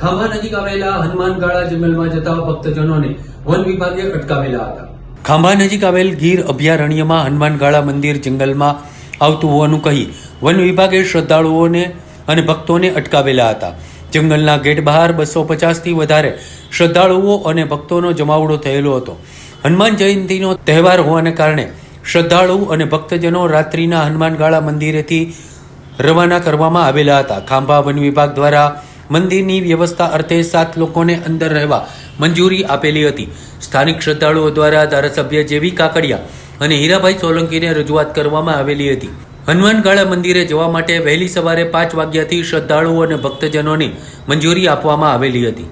ખાંભા નજીક આવેલા હનુમાનગાળા જંગલમાં જતા ભક્તજનોને વન વિભાગે અટકાવેલા હતા. ખાંભા નજીક આવેલ ગીર અભયારણ્યમાં હનુમાનગાળા મંદિર જંગલમાં આવતું હોવાનું કહી વન વિભાગે શ્રદ્ધાળુઓને અને ભક્તોને અટકાવેલા હતા. જંગલના ગેટ બહાર બસો પચાસથી વધારે શ્રદ્ધાળુઓ અને ભક્તોનો જમાવડો થયેલો હતો. હનુમાન જયંતિનો તહેવાર હોવાને કારણે શ્રદ્ધાળુ અને ભક્તજનો રાત્રિના હનુમાનગાળા મંદિરેથી રવાના કરવામાં આવેલા હતા. ખાંભા વન વિભાગ દ્વારા મંદિરની વ્યવસ્થા અર્થે સાત લોકોને અંદર રહેવા મંજૂરી આપેલી હતી. સ્થાનિક શ્રદ્ધાળુઓ દ્વારા ધારાસભ્ય જેવી કાકડિયા અને હીરાભાઈ સોલંકીને રજૂઆત કરવામાં આવેલી હતી. હનુમાનગાળા મંદિરે જવા માટે વહેલી સવારે પાંચ વાગ્યાથી શ્રદ્ધાળુઓ અને ભક્તજનોની મંજૂરી આપવામાં આવેલી હતી.